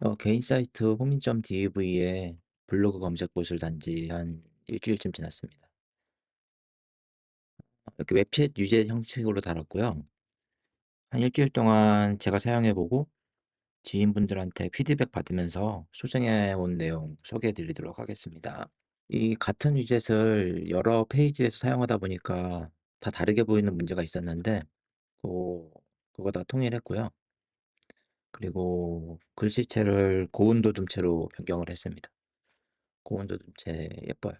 어 개인 사이트 호민.div에 블로그 검색봇을 단지 한 일 주일쯤 지났습니다. 이렇게 웹챗 유제 형식으로 달았고요. 한 일 주일 동안 제가 사용해 보고 지인분들한테 피드백 받으면서 수정해 온 내용 소개해 드리도록 하겠습니다. 이 같은 위젯을 여러 페이지에서 사용하다 보니까 다 다르게 보이는 문제가 있었는데 고 그거 다 통일했고요. 그리고 글씨체를 고운도 둠체로 변경을 했습니다. 고운도 둠체 예뻐요.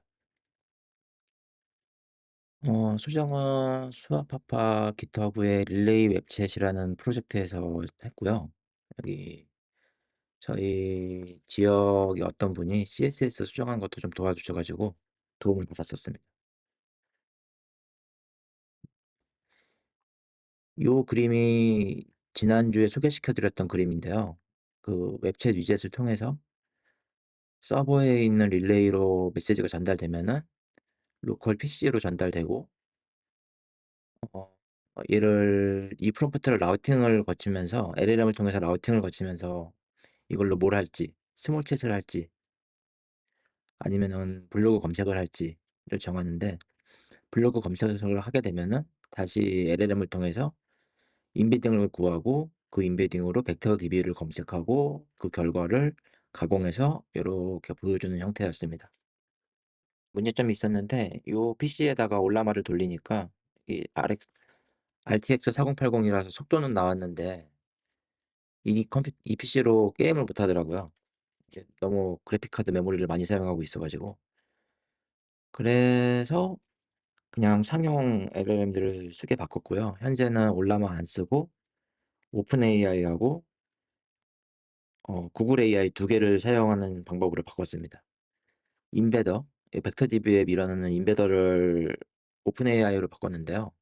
어 수정은 수아파파 깃허브의 릴레이 웹챗이라는 프로젝트에서 했고요. 여기 저희 지역의 어떤 분이 CSS 수정하는 것도 좀 도와주셔 가지고 도움을 받았었습니다. 요 그림이 지난주에 소개시켜 드렸던 그림인데요. 그 웹챗 위젯을 통해서 서버에 있는 릴레이로 메시지가 전달되면은 로컬 PC로 전달되고 어 얘를 이 프롬프트를 라우팅을 거치면서 LLM을 통해서 라우팅을 거치면서 이걸로 뭘 할지 스몰 챗을 할지 아니면은 블로그 검색을 할지를 정하는데 블로그 검색을 하게 되면은 다시 LLM을 통해서 인베딩을 구하고 그 인베딩으로 벡터 DB를 검색하고 그 결과를 가공해서 요렇게 보여주는 형태였습니다. 문제점이 있었는데 요 PC에다가 올라마를 돌리니까 이 RX RTX 4080 이라서 속도는 나왔는데 이 컴퓨 이 PC로 게임을 못 하더라고요. 이제 너무 그래픽 카드 메모리를 많이 사용하고 있어 가지고. 그래서 그냥 상용 LLM들을 쓰게 바꿨고요. 현재는 올라마 안 쓰고 오픈 AI하고 어 구글 AI 두 개를 사용하는 방법으로 바꿨습니다. 인베더 이 벡터 DB에 밀어넣는 인베더를 오픈 AI로 바꿨는데요.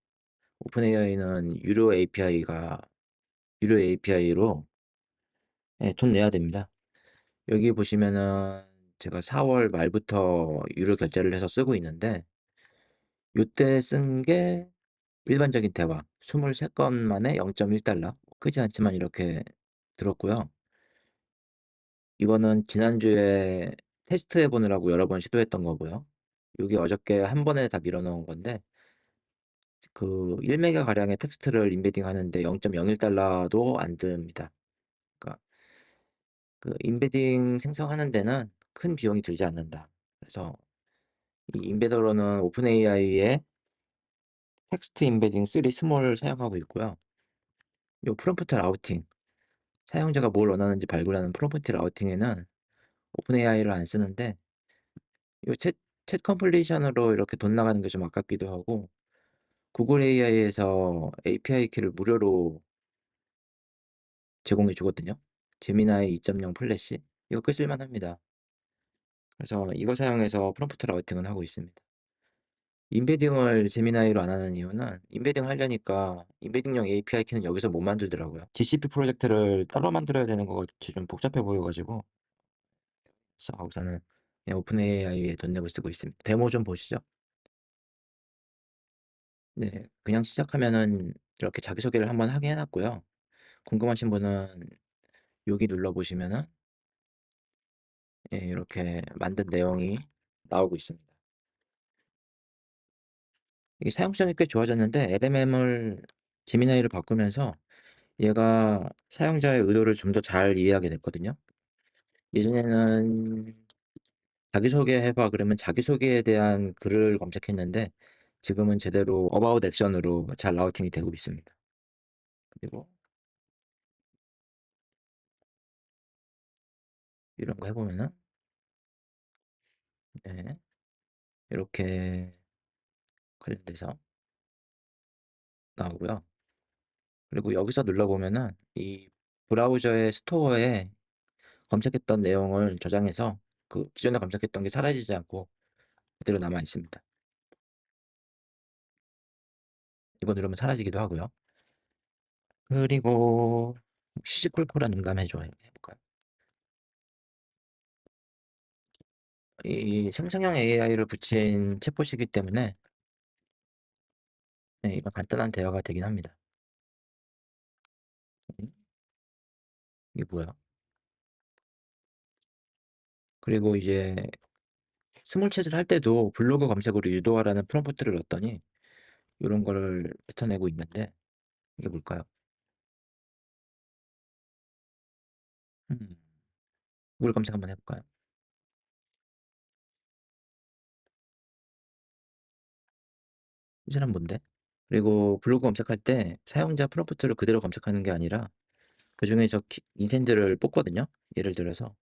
오픈 AI는 유료 API가 유료 API로 예 돈 내야 됩니다. 여기 보시면은 제가 4월 말부터 유료 결제를 해서 쓰고 있는데 요때 쓴 게 일반적인 대화 23건 만에 0.1 달러 크지 않지만 이렇게 들었고요. 이거는 지난주에 테스트해 보느라고 여러 번 시도했던 거고요. 요게 어저께 한 번에 다 밀어 넣은 건데 그 1 메가 가량의 텍스트를 인베딩 하는데 0.01 달러도 안 듭니다. 그러니까 그 인베딩 생성하는 데는 큰 비용이 들지 않는다. 그래서 이 인베더로는 오픈 AI의 텍스트 인베딩 3 스몰 사용하고 있고요. 요 프롬프트 라우팅 사용자가 뭘 원하는지 발굴하는 프롬프트 라우팅에는 오픈 AI를 안 쓰는데 요챗 챗 컴플리션으로 이렇게 돈 나가는 게 좀 아깝기도 하고 구글 AI에서 API 키를 무료로 제공해 주거든요. 제미나이 2.0 플래시 이거 꽤 쓸 만합니다. 그래서 이거 사용해서 프롬프트 라우팅은 하고 있습니다. 인베딩을 제미나이로 안 하는 이유는 인베딩 하려니까 인베딩용 API 키는 여기서 못 만들더라고요. GCP 프로젝트를 따로 만들어야 되는 것 같이 좀 복잡해 보여 가지고 그래서 우선은 그냥 오픈 AI에 돈 내고 쓰고 있습니다. 데모 좀 보시죠. 네. 그냥 시작하면은 이렇게 자기소개를 한번 하게 해 놨고요. 궁금하신 분은 여기 눌러 보시면은 예 이렇게 만든 내용이 나오고 있습니다. 이게 사용성이 꽤 좋아졌는데 LMM을 제미나이로 바꾸면서 얘가 사용자의 의도를 좀 더 잘 이해하게 됐거든요. 예전에는 "자기소개 해 봐." 그러면 자기소개에 대한 글을 검색했는데 지금은 제대로 어바웃 액션으로 잘 라우팅이 되고 있습니다. 그리고 이런 거 해 보면은 네 이렇게 관련돼서 나오고요. 그리고 여기서 눌러 보면은 이 브라우저의 스토어에 검색했던 내용을 저장해서 그 기존에 검색했던 게 사라지지 않고 그대로 남아 있습니다. 이거 누르면 사라지기도 하고요. 그리고 시시콜콜한 농담 해줘 해 볼까요? 이 생성형 AI를 붙인 챗봇이기 때문에 네 이런 간단한 대화가 되긴 합니다. 음 이게 뭐야? 그리고 이제 스몰 챗을 할 때도 블로그 검색어를 유도하라는 프롬프트를 넣었더니 요런 거를 뱉어내고 있는데 이게 뭘까요? 음. 구글 검색 한번 해 볼까요? 이 사람 뭔데? 그리고 블로그 검색할 때 사용자 프롬프트를 그대로 검색하는 게 아니라 그중에서 키 인텐드를 뽑거든요. 예를 들어서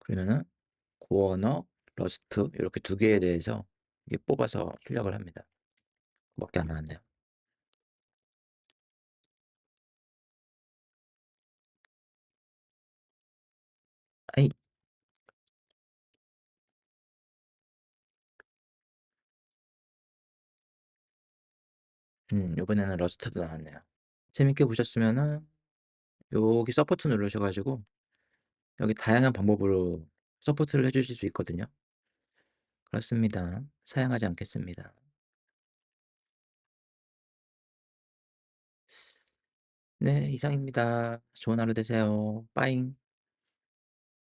그러면은 고언어, 러스트 요렇게 두 개에 대해서 이게 뽑아서 출력을 합니다. 밖에 안 나왔네요. 음 요번에는 러스트도 나왔네요. 재밌게 보셨으면은 여기 서포트 누르셔 가지고 여기 다양한 방법으로 서포트를 해 주실 수 있거든요. 그렇습니다. 사양하지 않겠습니다. 네 이상입니다. 좋은 하루 되세요. 빠잉.